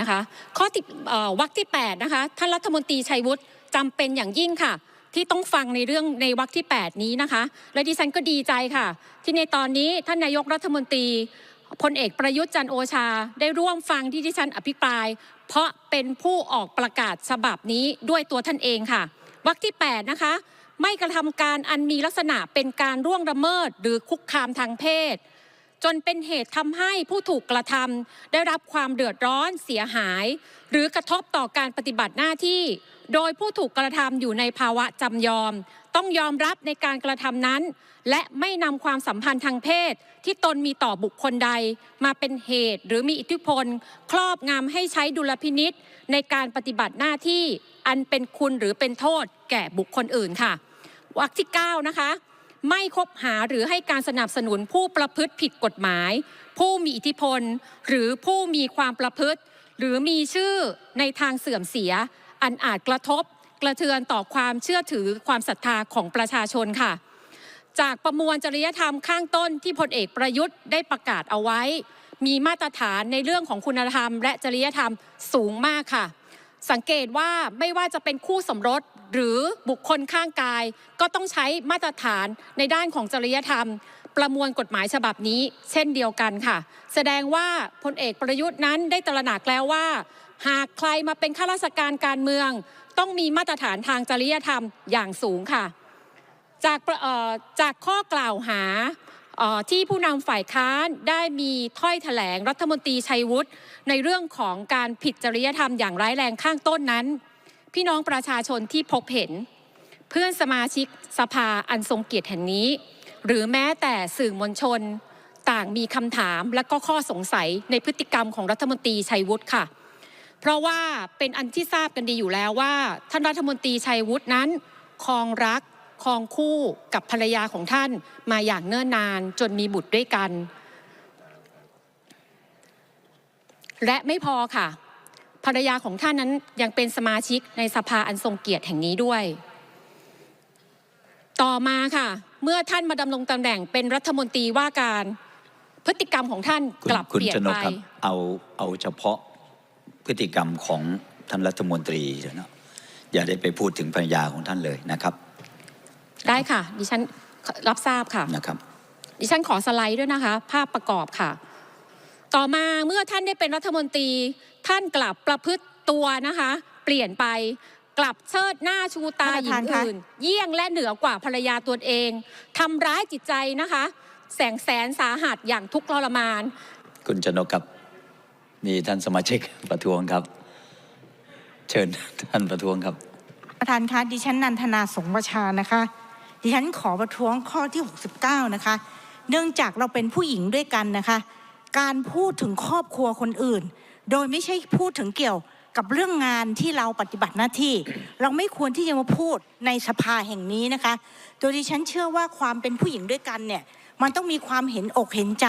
นะคะข้อที่วรรคที่8นะคะท่านรัฐมนตรีชัยวุฒิจำเป็นอย่างยิ่งค่ะ ที่ต้องฟังในเรื่องในวรรคที่ 8 นี้นะคะ และดิฉันก็ดีใจค่ะ ที่ในตอนนี้ท่านนายกรัฐมนตรีพลเอกประยุทธ์จันโอชา ได้ร่วมฟังที่ดิฉันอภิปราย เพราะเป็นผู้ออกประกาศฉบับนี้ด้วยตัวท่านเองค่ะวรรคที่ 8 นะคะ ไม่กระทำการอันมีลักษณะเป็นการร่วงละเมิดหรือคุกคามทางเพศ จนเป็นเหตุทำให้ผู้ถูกกระทำได้รับความเดือดร้อนเสียหาย หรือกระทบต่อการปฏิบัติหน้าที่ โดยผู้ถูกกระทำอยู่ในภาวะจำยอม ต้องยอมรับในการกระทำนั้น และไม่นำความสัมพันธ์ทางเพศ ที่ตนมีต่อบุคคลใด มาเป็นเหตุหรือมีอิทธิพล ครอบงำให้ใช้ดุลพินิษในการปฏิบัติหน้าที่ อันเป็นคุณหรือเป็นโทษแก่บุคคลอื่นค่ะวรรคที่ 9 นะคะ ไม่คบหาหรือให้การสนับสนุนผู้ประพฤติผิดกฎหมาย ผู้มีอิทธิพล หรือผู้มีความประพฤติ หรือมีชื่อในทางเสื่อมเสีย อันอาจกระทบ กระเทือนต่อความเชื่อถือความศรัทธาของประชาชนค่ะ จากประมวลจริยธรรมข้างต้นที่พลเอกประยุทธ์ได้ประกาศเอาไว้ มีมาตรฐานในเรื่องของคุณธรรม และจริยธรรมสูงมากค่ะ สังเกตว่าไม่ว่าจะเป็นคู่สมรส หรือบุคคลข้างกาย ก็ต้องใช้มาตรฐานในด้านของจริยธรรม ประมวลกฎหมายฉบับนี้ เช่นเดียวกันค่ะ แสดงว่าพลเอกประยุทธ์นั้นได้ตระหนักแล้วว่า หากใครมาเป็นข้าราชการการเมือง ต้องมีมาตรฐานทางจริยธรรมอย่างสูงค่ะ จากจากข้อกล่าวหาที่ผู้นำฝ่ายค้านได้มีถ้อยแถลงรัฐมนตรีชัยวุฒิในเรื่องของการผิดจริยธรรมอย่างร้ายแรงข้างต้นนั้น พี่น้องประชาชนที่พบเห็น เพื่อนสมาชิกสภาอันทรงเกียรติแห่งนี้ หรือแม้แต่สื่อมวลชน ต่างมีคำถามและก็ข้อสงสัยในพฤติกรรมของรัฐมนตรีชัยวุฒิค่ะ เพราะว่าเป็นอันที่ทราบกันดีอยู่แล้วว่า ท่านรัฐมนตรีชัยวุฒินั้นครองรักครองคู่กับภรรยาของท่านมาอย่างเนิ่นนานจนมีบุตรด้วยกัน และไม่พอค่ะ ภรรยาของท่านนั้นยังเป็นสมาชิกในสภาอันทรงเกียรติแห่งนี้ด้วย ต่อมาค่ะ เมื่อท่านมาดำรงตำแหน่งเป็นรัฐมนตรีว่าการพฤติกรรมของท่านคุณกลับคุณเปลี่ยนชนไปกครับเอาเอาเฉพาะพฤติกรรมของท่านรัฐมนตรีเถอะเนาะอย่าได้ไปพูดถึงภรรยาของท่านเลยนะครับ ได้ค่ะ ดิฉันรับทราบค่ะนะครับดิฉันขอสไลด์ด้วยนะคะ ภาพประกอบค่ะ ต่อมาเมื่อท่านได้เป็นรัฐมนตรี ท่านกลับประพฤติตัวนะคะ เปลี่ยนไปกลับเชิดหน้าชูตาหญิท่านงประธานคะอื่น เยี่ยงและเหนือกว่าภรรยาตัวเองทำร้ายจิตใจนะคะ แสงแสนสาหัสอย่างทุกข์ทรมาน คุณชนกครับนี่ท่านสมาชิกประท้วงครับ เชิญท่านประท้วงครับ ประธานคะดิฉันนันทนาสงประชานะคะ ดิฉันขอประท้วงข้อที่ 69 นะคะ เนื่องจากเราเป็นผู้หญิงด้วยกันนะคะ การพูดถึงครอบครัวคนอื่น โดยไม่ใช่พูดถึงเกี่ยวกับเรื่องงานที่เราปฏิบัติหน้าที่ เราไม่ควรที่จะมาพูดในสภาแห่งนี้นะคะ โดยดิฉันเชื่อว่าความเป็นผู้หญิงด้วยกันเนี่ย มันต้องมีความเห็นอกเห็นใจ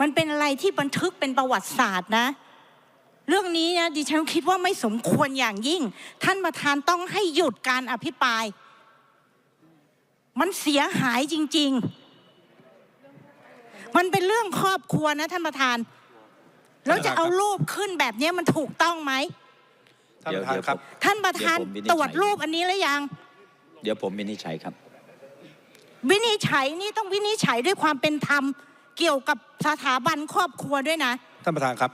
มันเป็นอะไรที่บันทึกเป็นประวัติศาสตร์นะ เรื่องนี้นะดิฉันคิดว่าไม่สมควรอย่างยิ่ง ท่านประธานต้องให้หยุดการอภิปราย มันเสียหายจริง ๆ มันเป็นเรื่องครอบครัวนะท่านประธาน แล้วจะเอารูปขึ้นแบบนี้มันถูกต้องไหมท่านประธานครับ ท่านประธานเดี๋ยวผมวินิจฉัยตรวจรูปอันนี้แล้วยัง เดี๋ยวผมวินิจฉัยครับ วินิจฉัยนี่ต้องวินิจฉัยด้วยความเป็นธรรม เกี่ยวกับสถาบันครอบครัวด้วยนะ ท่านประธานครับ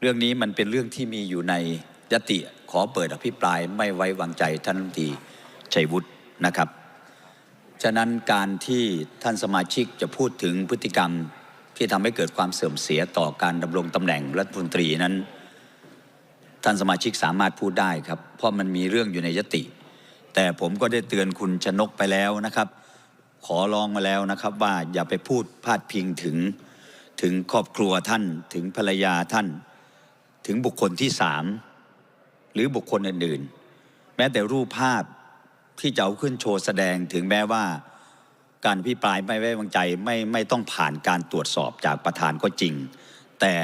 เรื่องนี้มันเป็นเรื่องที่มีอยู่ในยติขอเปิดอภิปรายไม่ไว้วางใจท่านรัฐมนตรีชัยวุฒินะครับ ฉะนั้นการที่ท่านสมาชิกจะพูดถึงพฤติกรรม ที่ทำให้เกิดความเสื่อมเสียต่อการดำรงตำแหน่งรัฐมนตรีนั้น ท่านสมาชิกสามารถพูดได้ครับ เพราะมันมีเรื่องอยู่ในยติ แต่ผมก็ได้เตือนคุณชนกไปแล้วนะครับ ขอร้องมาแล้วนะครับ ว่าอย่าไปพูดพาดพิงถึงถึงครอบครัวท่านถึงภรรยาท่าน ถึงบุคคลที่สามหรือบุคคลอื่นๆ แม้แต่รูปภาพที่จะเอาขึ้นโชว์แสดงถึงแม้ว่า การพิปรายไม่ไว้วางใจไม่ไม่ต้องผ่านการตรวจสอบจากประธานก็จริง แต่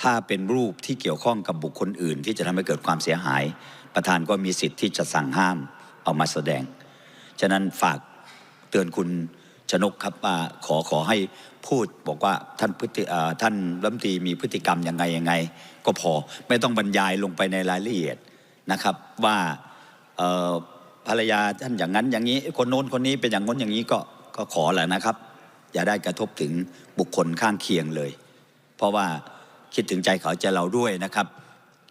ถ้าเป็นรูปที่เกี่ยวข้องกับบุคคลอื่น ที่จะทำให้เกิดความเสียหาย ประธานก็มีสิทธิ์ที่จะสั่งห้ามเอามาแสดง ฉะนั้นฝากเตือนคุณชนกครับว่าขอขอให้พูดบอกว่าท่านพฤติท่านรัฐมนตรีมีพฤติกรรมยังไงยังไง ก็พอไม่ต้องบรรยายลงไปในรายละเอียดนะครับว่าภรรยาท่านอย่างนั้นอย่างนี้ คนโน้นคนนี้เป็นอย่างโน้นอย่างนี้ก็ ก็ขอแหละนะครับ อย่าได้กระทบถึงบุคคลข้างเคียงเลย เพราะว่าคิดถึงใจเขาใจเราด้วยนะครับ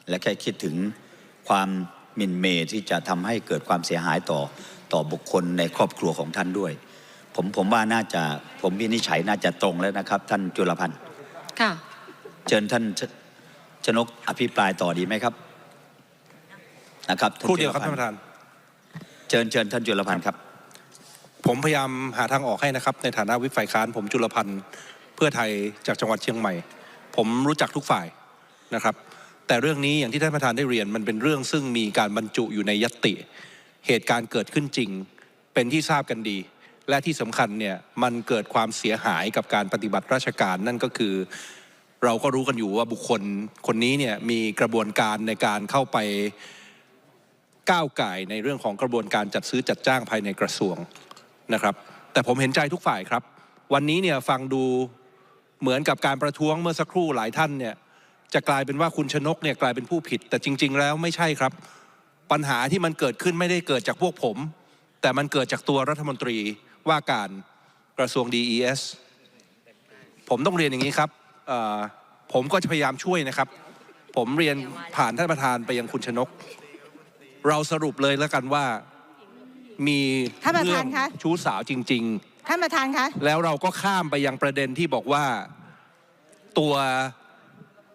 และแค่คิดถึงความหมิ่นเมย์ที่จะทำให้เกิดความเสียหายต่อต่อบุคคลในครอบครัวของท่านด้วย ผมผมว่าน่าจะผมวินิจฉัยน่าจะตรงแล้วนะครับ ท่านจุลพันธ์ค่ะเชิญท่านชชนกอภิปรายต่อดีไหมครับนะครับครู่เดียวครับจุท่านลประธาน เชิญเชิญท่านจุลพันธ์ครับ ผมพยายามหาทางออกให้นะครับ ในฐานะวิปฝ่ายค้าน ผมจุลพันธ์เพื่อไทยจากจังหวัดเชียงใหม่ ผมรู้จักทุกฝ่ายนะครับ แต่เรื่องนี้อย่างที่ท่านประธานได้เรียนมันเป็นเรื่องซึ่งมีการบรรจุอยู่ในยตติเหตุการณ์เกิดขึ้นจริง เป็นที่ทราบกันดี และที่สำคัญเนี่ยมันเกิดความเสียหายกับการปฏิบัติราชการนั่นก็คือ เราก็รู้กันอยู่ว่าบุคคลคนนี้เนี่ยมีกระบวนการในการเข้าไปก้าวไก่ในเรื่องของกระบวนการจัดซื้อจัดจ้างภายในกระทรวง นะครับ แต่ผมเห็นใจทุกฝ่ายครับ วันนี้เนี่ยฟังดูเหมือนกับการประท้วงเมื่อสักครู่หลายท่านเนี่ยจะกลายเป็นว่าคุณชนกเนี่ยกลายเป็นผู้ผิด แต่จริง ๆ แล้วไม่ใช่ครับ ปัญหาที่มันเกิดขึ้นไม่ได้เกิดจากพวกผม แต่มันเกิดจากตัวรัฐมนตรีว่าการกระทรวง DES ผมต้องเรียนอย่างนี้ครับผมก็จะพยายามช่วยนะครับ ผมเรียนผ่านท่านประธานไปยังคุณชนก เราสรุปเลยแล้วกันว่า มีท่านประเรื่ธานคะชู้สาวจริง ท่านประธานคะ ๆ แล้วเราก็ข้ามไปยังประเด็นที่บอกว่าตัว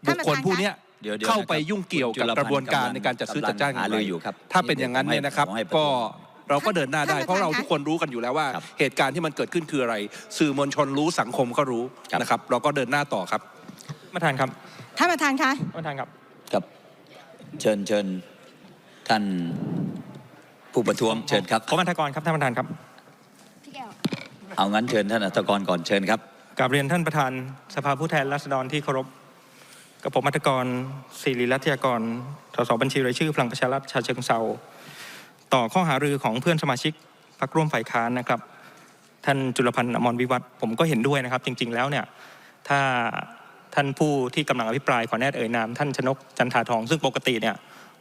บุคคลผู้เนี้ยเดี๋ยวเดี๋ยวเข้านะครับไปยุ่งเกี่ยวกับคุณจุลพันธ์กระบวนการในการจัดซื้อจัดจ้างกำลังหารืออยู่ครับถ้าเป็นอย่างนั้นเนี่ยนะครับขอให้ประท้ก็วงเราก็เดินหน้าได้ ท่านประธานเพราะเราคะทุกคนรู้กันอยู่แล้วว่า ครับเหตุการณ์ที่มันเกิดขึ้นคืออะไร สื่อมวลชนรู้สังคมก็รู้ครับ นะครับ เราก็เดินหน้าต่อครับ ประธานครับท่านประธานคะ ประธานครับ ครับ เชิญเชิญท่าน ผู้ประท้วงเชิญครับผมอัธกรครับท่านประธานครับเอางั้นเชิญท่านอัตกรก่อนเชิญครับกราบเรียนท่านประธานสภาผู้แทนราษฎรที่เคารพกับผมอัธกรศิริรัตยากรสสบัญชีรายชื่อพลังประชารัฐชาเชิงเซาต่อข้อหารือของเพื่อนสมาชิกพรรคร่วมฝ่ายค้านนะครับ ท่านจุลพันธ์อมรวิวัฒน์ผมก็เห็นด้วยนะครับ จริง ๆ แล้วเนี่ยถ้าท่านผู้ที่กำลังอภิปรายขอแนตเอ่ยนามท่านชนกจันทาทองซึ่งปกติเนี่ย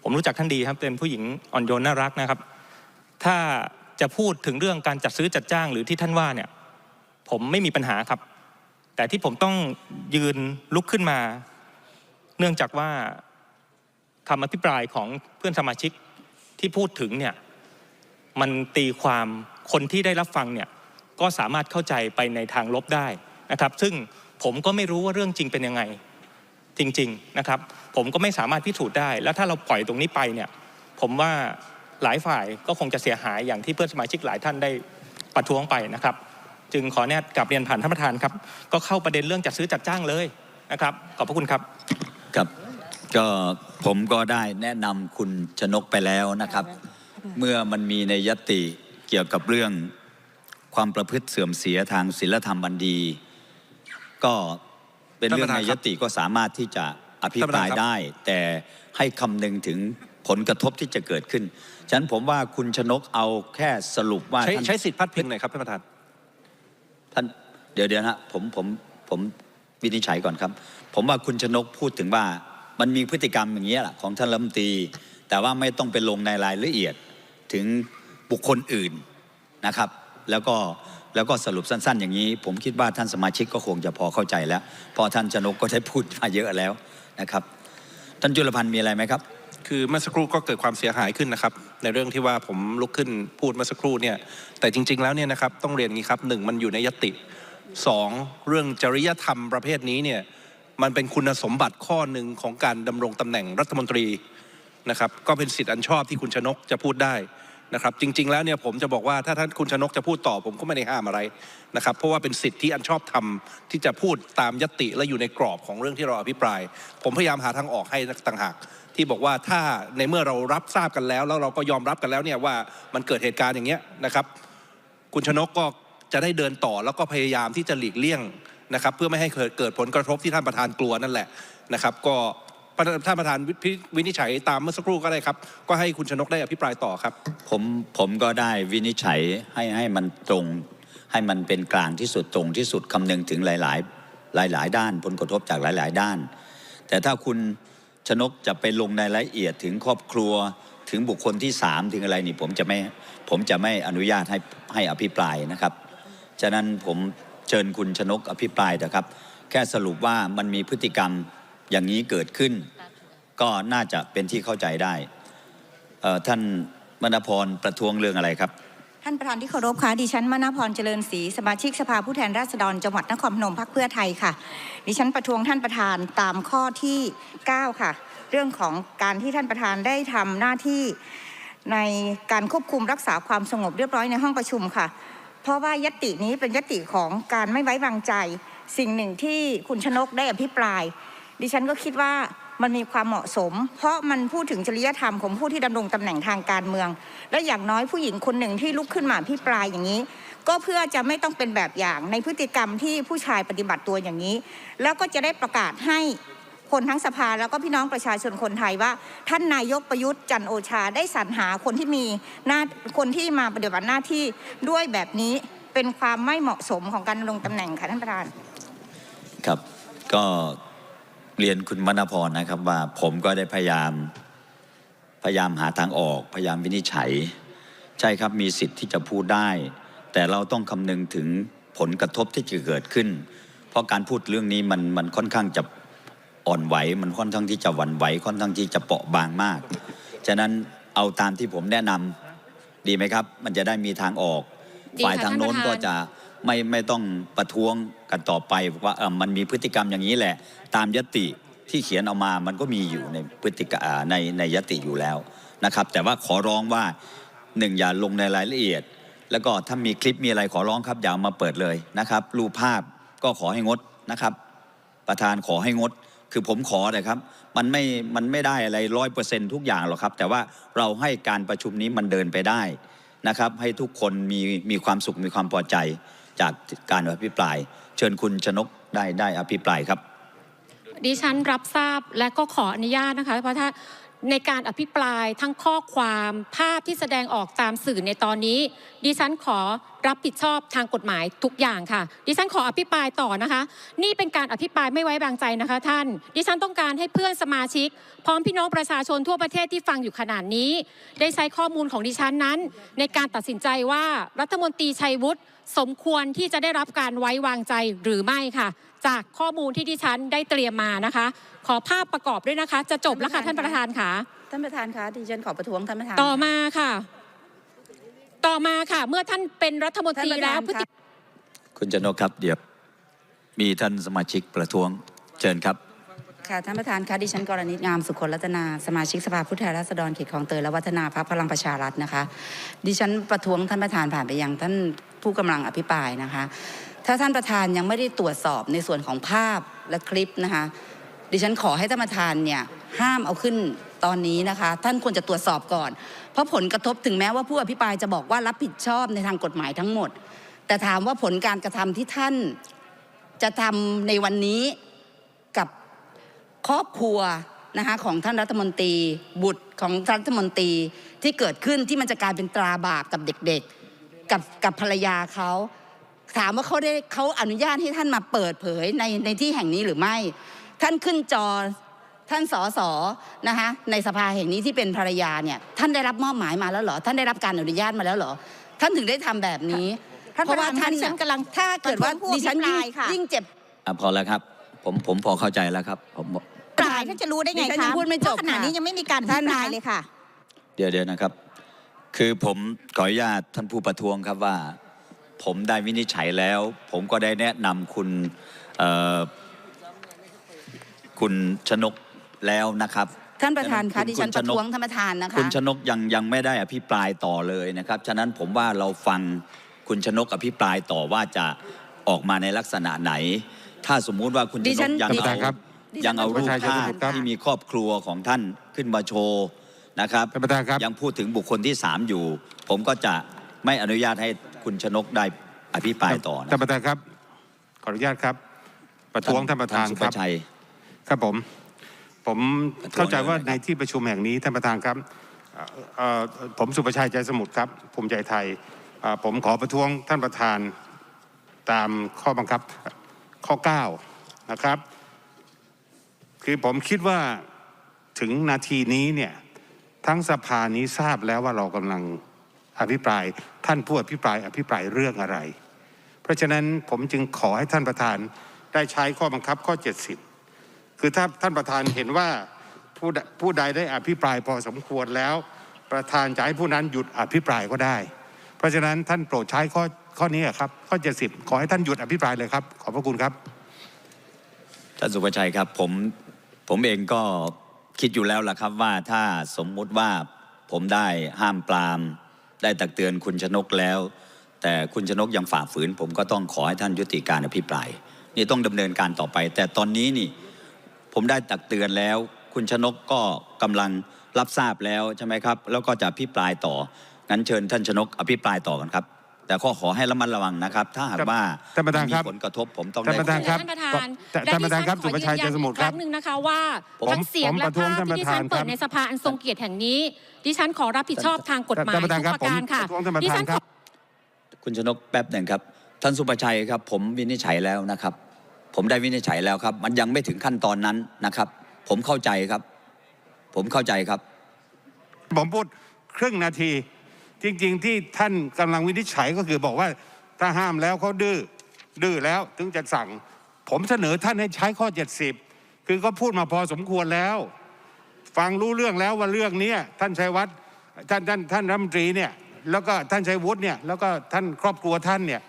ผมรู้จักท่านดีครับเป็นผู้หญิงอ่อนโยนน่ารักนะครับ ถ้าจะพูดถึงเรื่องการจัดซื้อจัดจ้างหรือที่ท่านว่าเนี่ยผมไม่มีปัญหาครับ แต่ที่ผมต้องยืนลุกขึ้นมา เนื่องจากว่าคำอภิปรายของเพื่อนสมาชิกที่พูดถึงเนี่ยมันตีความคนที่ได้รับฟังเนี่ยก็สามารถเข้าใจไปในทางลบได้นะครับ ซึ่งผมก็ไม่รู้ว่าเรื่องจริงเป็นยังไงจริง ๆนะครับ ผมก็ไม่สามารถพิสูจน์ได้ แล้วถ้าเราปล่อยตรงนี้ไปเนี่ยผมว่า หลายฝ่ายก็คงจะเสียหายอย่างที่เพื่อนสมาชิกหลายท่านได้ประท้วงไปนะครับ จึงขอแนตกลับเรียนผ่านท่านประธานครับ ก็เข้าประเด็นเรื่องจัดซื้อจัดจ้างเลยนะครับ ขอบพระคุณครับครับก็ผมก็ได้แนะนำคุณชนกไปแล้วนะครับ เมื่อมันมีในยติเกี่ยวกับเรื่องความประพฤติเสื่อมเสียทางศีลธรรมบันดี ก็เป็นเรื่องท่านในประธานยครับติก็สามารถที่จะอภิปรายท่านประธานครับได้ แต่ให้คำนึงถึงผลกระทบที่จะเกิดขึ้น ฉะนั้นผมว่าคุณชนกเอาแค่สรุปว่าใช้ท่านใช้สิทธิ์พัดพิงหน่อยครับท่านประธาน ท่านเดี๋ยวเดี๋ยวนะผมผมผมวินิจฉัยก่อนครับ ผมว่าคุณชนกพูดถึงว่ามันมีพฤติกรรมอย่างนี้ยแหละของท่านรัฐมนตรี แต่ว่าไม่ต้องไปลงในรายละเอียดถึงบุคคลอื่นนะครับ แล้วก็แล้วก็สรุปสั้น ๆ อย่างนี้ ผมคิดว่าท่านสมาชิกก็คงจะพอเข้าใจแล้วเพอท่านชนกก็ได้พูดมาเยอะแล้วนะครับ ท่านจุลพันธ์มีอะไรไหมครับ คือเมื่อสักครู่ก็เกิดความเสียหายขึ้นนะครับ ในเรื่องที่ว่าผมลุกขึ้นพูดเมื่อสักครู่เนี่ยแต่จริง ๆ แล้วเนี่ยนะครับต้องเรียนงี้ครับหนึ่งมันอยู่ในยติสองเรื่องจริยธรรมประเภทนี้เนี่ยมันเป็นคุณสมบัติข้อหนึ่งของการดำรงตำแหน่งรัฐมนตรีนะครับก็เป็นสิทธิ์อันชอบที่คุณชนกจะพูดได้นะครับจริง ๆ แล้วเนี่ยผมจะบอกว่าถ้าท่านคุณชนกจะพูดต่อผมก็ไม่ได้ห้ามอะไรนะครับเพราะว่าเป็นสิทธิที่อันชอบทำที่จะพูดตามยติและอยู่ในกรอบของเรื่องที่เราอภิปราย ผมพยายามหาทางออกให้ต่างหากที่บอกว่าถ้าในเมื่อเรารับทราบกันแล้ว แล้วเราก็ยอมรับกันแล้วเนี่ยว่ามันเกิดเหตุการณ์อย่างเงี้ยนะครับ คุณชนกก็จะได้เดินต่อแล้วก็พยายามที่จะหลีกเลี่ยงนะครับเพื่อไม่ให้เกิดเกิดผลกระทบที่ท่านประธานกลัวนั่นแหละนะครับ ก็ท่านประธานวินิจฉัยตามเมื่อสักครู่ก็ได้ครับ ก็ให้คุณชนกได้อภิปรายต่อครับ ผมผมก็ได้วินิจฉัยให้ให้มันตรง ให้มันเป็นกลางที่สุดตรงที่สุดคำนึงถึงหลาย ๆ หลาย ๆ ด้าน ผลกระทบจากหลาย ๆ ด้าน แต่ถ้าคุณ ชนกจะไปลงในรายละเอียดถึงครอบครัวถึงบุคคลที่สามถึงอะไรนี่ผมจะไม่ผมจะไม่อนุญาตให้ให้อภิปรายนะครับฉะนั้นผมเชิญคุณชนกอภิปรายนะครับ แค่สรุปว่ามันมีพฤติกรรมอย่างนี้เกิดขึ้น ก็น่าจะเป็นที่เข้าใจได้ท่านมณพรประท้วงเรื่องอะไรครับ ท่านประธานที่เคารพค่ะดิฉันมณพรเจริญศรีสมาชิกสภาผู้แทนราษฎรจังหวัดนครพนมพักเพื่อไทยค่ะ ดิฉันประท้วงท่านประธานตามข้อที่ 9 ค่ะ เรื่องของการที่ท่านประธานได้ทำหน้าที่ในการควบคุมรักษาความสงบเรียบร้อยในห้องประชุมค่ะ เพราะว่ายตินี้เป็นยติของการไม่ไว้วางใจ สิ่งหนึ่งที่คุณชนกได้อภิปราย ดิฉันก็คิดว่า มันมีความเหมาะสม เพราะมันพูดถึงจริยธรรมของผู้ที่ดำรงตำแหน่งทางการเมือง และอย่างน้อยผู้หญิงคนหนึ่งที่ลุกขึ้นมาอภิปรายอย่างนี้ ก็เพื่อจะไม่ต้องเป็นแบบอย่างในพฤติกรรมที่ผู้ชายปฏิบัติตัวอย่างนี้ แล้วก็จะได้ประกาศให้คนทั้งสภาแล้วก็พี่น้องประชาชนคนไทยว่า ท่านนายกประยุทธ์จันโอชาได้สรรหาคนที่มีหน้าคนที่มาปฏิบัติหน้าที่ด้วยแบบนี้เป็นความไม่เหมาะสมของการดำรงตำแหน่งค่ะท่านประธาน ครับก็ เรียนคุณมณพรนะครับว่าผมก็ได้พยายามพยายามหาทางออก พยายามวินิจฉัย ใช่ครับมีสิทธิ์ที่จะพูดได้ แต่เราต้องคำนึงถึงผลกระทบที่จะเกิดขึ้น เพราะการพูดเรื่องนี้มันมันค่อนข้างจะอ่อนไหว มันค่อนข้างที่จะหวั่นไหวค่อนข้างที่จะเปราะบางมาก ฉะนั้นเอาตามที่ผมแนะนำดีไหมครับ มันจะได้มีทางออก ดีค่ะฝ่ายทางโน้นท่านประธาน ก็จะ ไม่ไม่ต้องประท้วงกันต่อไปว่าเออมันมีพฤติกรรมอย่างนี้แหละ ตามยติที่เขียนเอามามันก็มีอยู่ในพฤติกรรมในในยติอยู่แล้วนะครับ แต่ว่าขอร้องว่าหนึ่งอย่าลงในรายละเอียด แล้วก็ถ้ามีคลิปมีอะไรขอร้องครับอย่ามาเปิดเลยนะครับรูปภาพก็ขอให้งดนะครับ ประธานขอให้งด คือผมขอเลยครับ มันไม่มันไม่ได้อะไรร้อยเปอร์เซ็นทุกอย่างหรอกครับ แต่ว่าเราให้การประชุมนี้มันเดินไปได้นะครับ ให้ทุกคนมีมีความสุขมีความพอใจ จากการอภิปราย เชิญคุณชนกได้ได้อภิปรายครับ ดิฉันรับทราบและก็ขออนุญาตนะคะเพราะถ้าในการอภิปรายทั้งข้อความภาพที่แสดงออกตามสื่อในตอนนี้ ดิฉันขอ รับผิดชอบทางกฎหมายทุกอย่างค่ะ ดิฉันขออภิปรายต่อนะคะ นี่เป็นการอภิปรายไม่ไว้วางใจนะคะ ท่าน ดิฉันต้องการให้เพื่อนสมาชิก พร้อมพี่น้องประชาชนทั่วประเทศที่ฟังอยู่ขนาดนี้ ได้ใช้ข้อมูลของดิฉันนั้น ในการตัดสินใจว่ารัฐมนตรีชัยวุฒิสมควรที่จะได้รับการไว้วางใจหรือไม่ค่ะ จากข้อมูลที่ดิฉันได้เตรียมมานะคะ ขอภาพประกอบด้วยนะคะ จะจบแล้วค่ะท่านประธานค่ะท่านประธานคะดิฉันขอประท้วงท่านประธาน ต่อมาค่ะ ต่อมาค่ะเมื่อท่านเป็นรัฐมนตรีแล้วพฤติคุณชนกครับเดี๋ยวมีท่านสมาชิกประท้วงเชิญครับค่ะท่านประธานคะดิฉันกรณิตงามสุขลรัตนาสมาชิกสภาผู้แทนราษฎรเขตคลองเตยและวัฒนาพรรคพลังประชารัฐนะคะ ดิฉันประท้วงท่านประธานผ่านไปยังท่านผู้กำลังอภิปรายนะคะ ถ้าท่านประธานยังไม่ได้ตรวจสอบในส่วนของภาพและคลิปนะคะ ดิฉันขอให้ท่านประธานเนี่ยห้ามเอาขึ้นตอนนี้นะคะ ท่านควรจะตรวจสอบก่อน เพราะผลกระทบถึงแม้ว่าผู้อภิปรายจะบอกว่ารับผิดชอบในทางกฎหมายทั้งหมด แต่ถามว่าผลการกระทำที่ท่านจะทำในวันนี้กับครอบครัวนะคะของท่านรัฐมนตรี บุตรของท่านรัฐมนตรีที่เกิดขึ้นที่มันจะกลายเป็นตราบาปกับเด็กๆ กับกับภรรยาเขาถามว่าเขาได้เขาอนุญาตให้ท่านมาเปิดเผยในในที่แห่งนี้หรือไม่ ท่านขึ้นจอท่านสอสอนะคะในสภาแห่งนี้ที่เป็นภรรยาเนี่ยท่านได้รับมอบหมายมาแล้วเหรอท่านได้รับการอนุญาตมาแล้วเหรอท่านถึงได้ทำแบบนี้ท่านเพราะว่าประธานท่านดิฉันกำลังถ้าเกิดว่าประท้วงผู้ดิฉันยิ่งอภิปรายค่ะยิ่งเจ็บอะพอแล้วครับผมผมพอเข้าใจแล้วครับ ผมปลายท่านจะรู้ได้ไงดิฉันยัคะงพูดไม่จบเพราะขณะค่ะนี้ยังไม่มีการท่านพิปรายคะเลยค่ะ เดี๋ยวเดี๋ยวนะครับ คือผมขออนุญาตท่านผู้ประท้วงครับว่า ผมได้วินิจฉัยแล้ว ผมก็ได้แนะนำคุณเอ่อ คุณชนกแล้วนะครับ ท่านประธานคะคุณดิฉันคุณประท้วงชนกท่านประธานนะคะคุณชนกยังยังไม่ได้อภิปรายต่อเลยนะครับ ฉะนั้นผมว่าเราฟังคุณชนกอภิปรายต่อว่าจะออกมาในลักษณะไหน ถ้าสมมุติว่าคุณชดินฉักนยังดิฉัเอานครับยังเอารูปดิฉันภาพประท้วงที่มีครอบครัวของท่านขึ้นมาโชว์นะครับท่านประธานครับยังพูดถึงบุคคลที่สามอยู่ ผมก็จะไม่อนุญาตให้คุณชนกได้อภิปรายต่อนะท่านประธานครับขออนุญาตครับ ประท้วงท่านประธานสุคภรับชัย ครับผม ผมประท้วงเข้าใจว่าเลยนะครับในที่ประชุมแห่งนี้ท่านประธานครับเอ่อเอ่อผมสุประชัยใจสมุทรครับภูมิใจไทยเอ่อผมขอประท้วงท่านประธานตามข้อบังคับข้อ 9 นะครับ คือผมคิดว่าถึงนาทีนี้เนี่ยทั้งสภานี้ทราบแล้วว่าเรากำลังอภิปรายท่านผู้อภิปรายอภิปรายเรื่องอะไร เพราะฉะนั้นผมจึงขอให้ท่านประธานได้ใช้ข้อบังคับข้อ 70 คือถ้าท่านประธานเห็นว่าผู้ใดผู้ใดได้อภิปรายพอสมควรแล้ว ประธานจะให้ผู้นั้นหยุดอภิปรายก็ได้ เพราะฉะนั้นท่านโปรดใช้ข้อข้อนี้ครับข้อ70ขอให้ท่านหยุดอภิปรายเลยครับ ขอบพระคุณครับท่านสุภชัยครับผมผมเองก็คิดอยู่แล้วล่ะครับว่าถ้าสมมุติว่าผมได้ห้ามปราม ได้ตักเตือนคุณชนกแล้ว แต่คุณชนกยังฝ่าฝืน ผมก็ต้องขอให้ท่านยุติการอภิปราย นี่ต้องดำเนินการต่อไป แต่ตอนนี้นี่ ผมได้ตักเตือนแล้ว คุณชนกก็กำลังรับทราบแล้วใช่ไหมครับ แล้วก็จะอภิปรายต่องั้นเชิญท่านชนกอภิปรายต่อกันครับ แต่ข้อขอให้ระมัดระวังนะครับ ถ้าหากว่าท่านประธานครับมีผลกระทบผมต้องท่านได้ประธานครับท่านประธานท่านประธานครับและสุดิภชัยขอเจริญสมุทรอีกครับครั้งหนึ่งนะคะว่าผมทั้งเสียงผมและประท้วงภาพท่านที่ดิฉันประธานเปิครัดบในสภาอันทรงเกียรติแห่งนี้ ดิฉันขอรับผิดชอบทางกฎหมายท่านประธานครับทุกประการค่ะผมประท้วงท่านประธานดิฉันคขรัอบคุณชนกแป๊บหนึ่งครับ ท่านสุประชัยครับ ผมวินิจฉัยแล้วนะครับ ผมได้วินิจฉัยแล้วครับ มันยังไม่ถึงขั้นตอนนั้นนะครับ ผมเข้าใจครับ ผมเข้าใจครับ ผมพูดครึ่งนาที จริง ๆ ที่ท่านกำลังวินิจฉัยก็คือบอกว่าถ้าห้ามแล้วเขาดื้อดื้อแล้วถึงจะสั่ง ผมเสนอท่านให้ใช้ข้อ 70 คือก็พูดมาพอสมควรแล้ว ฟังรู้เรื่องแล้วว่าเรื่องเนี้ยท่านชัยวัฒน์ท่านท่านท่านรัฐมนตรีเนี่ยแล้วก็ท่านชัยวุฒิเนี่ยแล้วก็ท่านครอบครัวท่านเนี่ย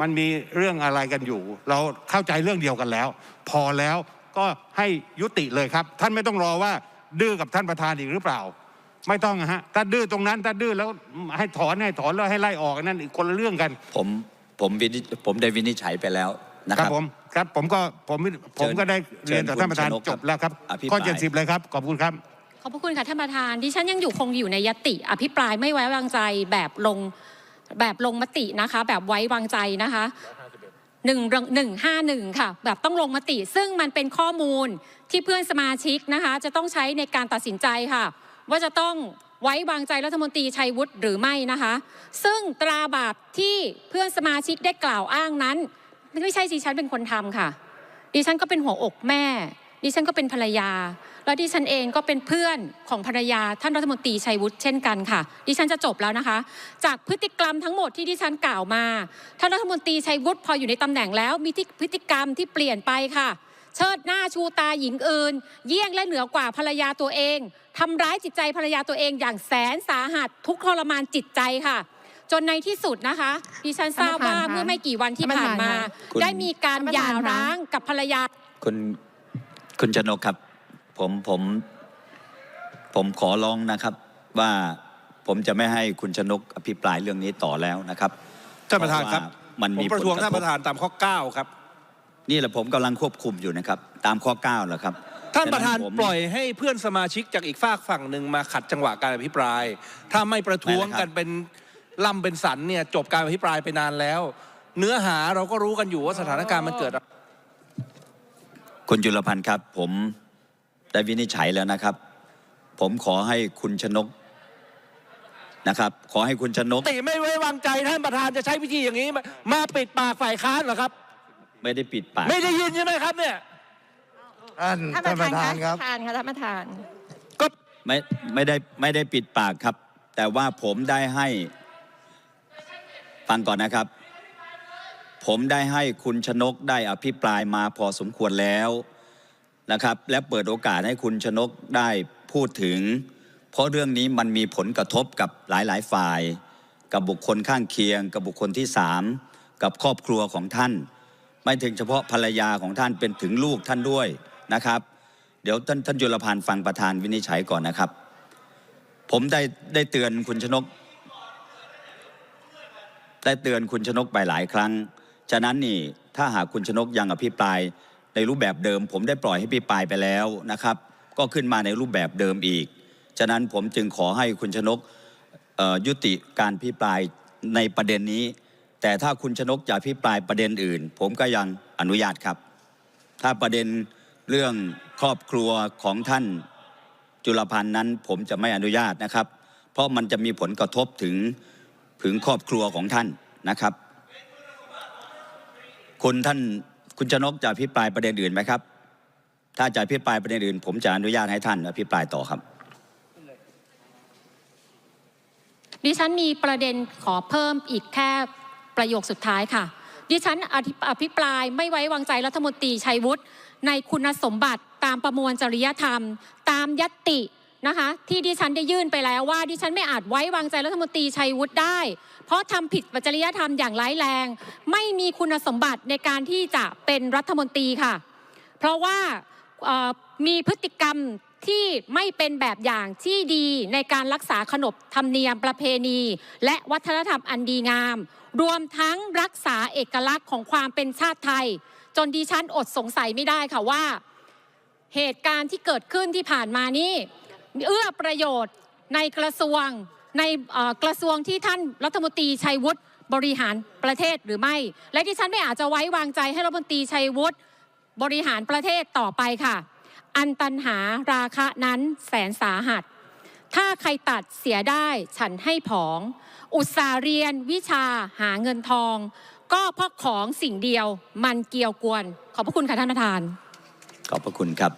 มันมีเรื่องอะไรกันอยู่ เราเข้าใจเรื่องเดียวกันแล้ว พอแล้วก็ให้ยุติเลยครับ ท่านไม่ต้องรอว่าดื้อกับท่านประธานอีกหรือเปล่า ไม่ต้องอะฮะถ้าดื้อตรงนั้นถ้าดื้อแล้วให้ถอนให้ถอนแล้วให้ไล่ออกนั่นอีกคนละเรื่องกัน ผมผมวินิจผมได้วินิจฉัยไปแล้วนะคครัรับบผมครับผมก็ผมผมก็ได้เรียนต่อท่านประธานเชิญคุณชนกจบแล้วครับอภิปรายข้อ70เลยครับขอบคุณครับขอบพระคุณค่ะท่านประธานดิฉันยังอยู่คงอยู่ในยติ อภิปรายไม่ไว้วางใจแบบลง แบบลงมตินะคะ แบบไว้วางใจนะคะหนึ่งหนึ่งห้าหนึ่งค่ะ แบบต้องลงมติ ซึ่งมันเป็นข้อมูลที่เพื่อนสมาชิกนะคะ จะต้องใช้ในการตัดสินใจค่ะ ว่าจะต้องไว้วางใจรัฐมนตรีชัยวุฒิหรือไม่นะคะ ซึ่งตราบาปที่เพื่อนสมาชิกได้กล่าวอ้างนั้น ไม่ใช่ดิฉันเป็นคนทำค่ะ ดิฉันก็เป็นหัวอกแม่ ดิฉันก็เป็นภรรยา แล้วดิฉันเองก็เป็นเพื่อนของภรรยาท่านรัฐมนตรีชัยวุฒิเช่นกันค่ะ ดิฉันจะจบแล้วนะคะ จากพฤติกรรมทั้งหมดที่ดิฉันกล่าวมา ท่านรัฐมนตรีชัยวุฒิพออยู่ในตำแหน่งแล้ว มีที่พฤติกรรมที่เปลี่ยนไปค่ะ เชิดหน้าชูตาหญิงอื่น เยี่ยงและเหนือกว่าภรรยาตัวเองทำร้ายจิตใจภรรยาตัวเองอย่างแสนสาหัสทุกข์ทรมานจิตใจค่ะจนในที่สุดนะคะดิฉันทราบว่าท่านประธานคะเมื่อไม่กี่วันที่ผ่านมาท่านประธานคะคุณได้มีการท่านประหย่าธานคะร้างกับภรรยาคุณ คุณชนกครับ ผมผมผมขอร้องนะครับว่าผมจะไม่ให้คุณชนกอภิปรายเรื่องนี้ต่อแล้วนะครับท่านประธานครับเพาะว่ามันผมมีประท้วงผลกท่านทบประธานตามข้อ 9 ครับ นี่แหละผมกำลังควบคุมอยู่นะครับ ตามข้อ9แหละครับท่านประธานฉผมปล่อยให้เพื่อนสมาชิกจากอีกฝากฝั่งหนึ่งมาขัดจังหวะการอภิปราย ถ้าไม่ประท้วงไม่นะครับกันเป็นล่ำเป็นสันเนี่ยจบการอภิปรายไปนานแล้ว เนื้อหาเราก็รู้กันอยู่ว่าสถานการณ์มันเกิดอะไร คุณจุลพันธ์ครับ ผมได้วินิจฉัยแล้วนะครับ ผมขอให้คุณชนกนะครับ ขอให้คุณชนกติไม่ไว้วางใจท่านประธานจะใช้วิธีอย่างนี้ มามาปิดปากฝ่ายค้านเหรอครับ ไม่ได้ปิดปากไม่ได้ยินใช่ไหมครับเนี่ย ท่านท่านท่านปประระธาธานนคครัรับบทานค่ะท่านประธาน ก็ไม่ไม่ได้ไม่ได้ปิดปากครับ แต่ว่าผมได้ให้ ฟังก่อนนะครับ ผมได้ให้คุณชนกได้อภิปรายมาพอสมควรแล้วนะครับและเปิดโอกาสให้คุณชนกได้พูดถึง เพราะเรื่องนี้มันมีผลกระทบกับหลาย ๆ ฝ่าย กับบุคคลข้างเคียง กับบุคคลที่สามกับครอบครัวของท่าน ไม่ถึงเฉพาะภรรยาของท่านเป็นถึงลูกท่านด้วยนะครับ เดี๋ยวท่านท่านจุลพันธ์ฟังประธานวินิจฉัยก่อนนะครับ ผมได้ได้เตือนคุณชนก ได้เตือนคุณชนกไปหลายครั้ง ฉะนั้นนี่ถ้าหากคุณชนกยังอภิปรายในรูปแบบเดิม ผมได้ปล่อยให้พิปรายไปแล้วนะครับ ก็ขึ้นมาในรูปแบบเดิมอีก ฉะนั้นผมจึงขอให้คุณชนกยุติการพิปรายในประเด็นนี้ แต่ถ้าคุณชนกจะพิปรายประเด็นอื่น ผมก็ยังอนุญาตครับ ถ้าประเด็นเรื่องครอบครัวของท่านจุลพันธ์นั้น ผมจะไม่อนุญาตนะครับ เพราะมันจะมีผลกระทบถึงถึงครอบครัวของท่านนะครับ คุณท่านคุณชนกจะอภิปรายประเด็นอื่นไหมครับ ถ้าจะอภิปรายประเด็นอื่น ผมจะอนุญาตให้ท่านอภิปรายต่อครับ ดิฉันมีประเด็นขอเพิ่มอีกแค่ประโยคสุดท้ายค่ะ ดิฉันอภิอภปรายไม่ไว้วางใจรัฐมนตรีชัยวุฒิในคุณสมบัติตามประมวลจริยธรรม ตามยติ นะคะที่ดิฉันได้ยื่นไปแล้วว่าดิฉันไม่อาจไว้วางใจรัฐมนตรีชัยวุฒิได้ เพราะทำผิดจริยธรรมอย่างร้ายแรง ไม่มีคุณสมบัติในการที่จะเป็นรัฐมนตรีค่ะ เพราะว่ามีพฤติกรรมที่ไม่เป็นแบบอย่างที่ดีในการรักษาขนบธรรมเนียมประเพณี และวัฒนธรรมอันดีงาม รวมทั้งรักษาเอกลักษณ์ของความเป็นชาติไทย จนดิฉันอดสงสัยไม่ได้ค่ะว่า เหตุการณ์ที่เกิดขึ้นที่ผ่านมานี้ เอื้อประโยชน์ในกระทรวงในกระทรวงที่ท่านรัฐมนตรีชัยวุฒิบริหารประเทศหรือไม่ และดิฉันไม่อาจจะไว้วางใจให้รัฐมนตรีชัยวุฒิบริหารประเทศต่อไปค่ะ อันตันหาราคะนั้นแสนสาหัส ถ้าใครตัดเสียได้ฉันให้ผอง อุตสาเรียนวิชาหาเงินทอง ก็เพราะของสิ่งเดียวมันเกี่ยวกวน ขอบพระคุณค่ะท่านประธาน ขอบพระคุณครับ